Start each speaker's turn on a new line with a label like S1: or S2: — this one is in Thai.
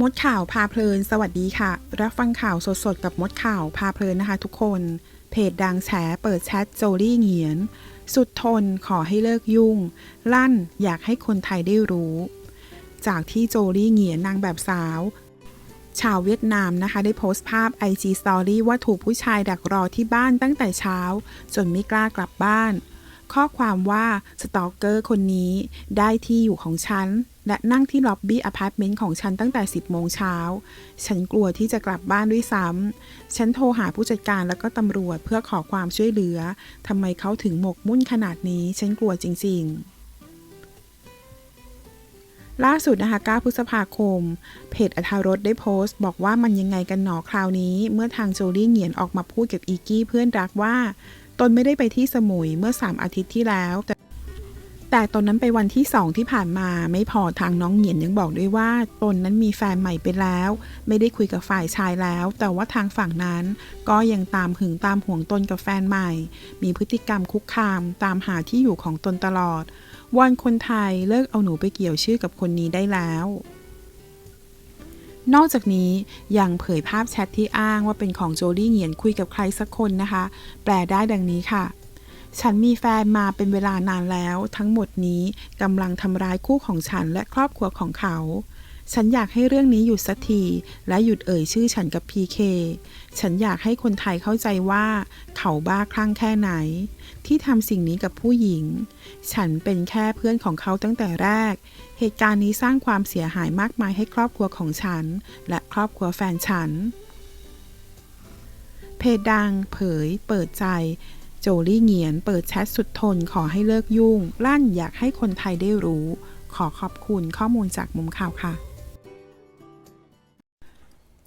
S1: มดข่าวพาเพลิน สวัสดีค่ะ รับฟังข่าวสดๆ กับมดข่าวพาเพลินนะคะทุกคน เพจดังแฉเปิดแชทโจลี่เหงียน สุดทนขอให้เลิกยุ่ง ลั่นอยากให้คนไทยได้รู้ จากที่โจลี่เหงียนนางแบบสาว ชาวเวียดนามนะคะ ได้โพสต์ภาพ IG Story ว่าถูกผู้ชายดักรอที่บ้านตั้งแต่เช้า จนไม่กล้ากลับบ้าน ข้อความว่าสตอกเกอร์คนนี้ได้ที่อยู่ของฉัน และนั่งที่ล็อบบี้อพาร์ตเมนต์ของฉันตั้งแต่ 10 โมงเช้า ฉันกลัวที่จะกลับบ้านด้วยซ้ำ ฉันโทรหาผู้จัดการแล้วก็ตำรวจเพื่อขอความช่วยเหลือ ทำไมเขาถึงหมกมุ่นขนาดนี้ ฉันกลัวจริง ๆล่าสุดนะคะ 9 พฤษภาคม เพจอัธรสได้โพสต์ บอกว่ามันยังไงกันหนอคราวนี้ เมื่อทางโจลี่เหงียนออกมาพูดกับอีกี้เพื่อนรักว่า ตนไม่ได้ไปที่สมุยเมื่อ 3 อาทิตย์ที่แล้ว แต่แต่ตอนนั้นไปวันที่2ที่ผ่านมาไม่พอทางน้องเหียนยังบอกด้วยว่าตนนั้นมีแฟนใหม่ไปแล้ว ไม่ได้คุยกับฝ่ายชายแล้ว แต่ว่าทางฝั่งนั้น ก็ยังตามหึงตามห่วงตนกับแฟนใหม่ มีพฤติกรรมคุกคามตามหาที่อยู่ของตนตลอดวอนคนไทยเลิกเอาหนูไปเกี่ยวชื่อกับคนนี้ได้แล้ว นอกจากนี้ยังเผยภาพแชทที่อ้างว่าเป็นของโจลี่เหงียนคุยกับใครสักคนนะคะ แปลได้ดังนี้ค่ะ ฉันมีแฟนมาเป็นเวลานานแล้ว ทั้งหมดนี้กำลังทำร้ายคู่ของฉันและครอบครัวของเขา ฉันอยากให้เรื่องนี้หยุดสักที และหยุดเอ่ยชื่อฉันกับพีเค ฉันอยากให้คนไทยเข้าใจว่า เขาบ้าคลั่งแค่ไหน ที่ทำสิ่งนี้กับผู้หญิง ฉันเป็นแค่เพื่อนของเขาตั้งแต่แรก เหตุการณ์นี้สร้างความเสียหายมากมายให้ครอบครัวของฉัน และครอบครัวแฟนฉัน เพดัง เผย เปิดใจโจลี่เงียนเปิดแชทสุดทนขอให้เลิกยุ่ง ลั่นอยากให้คนไทยได้รู้ ขอขอบคุณข้อมูลจากมุมข่าวค่ะ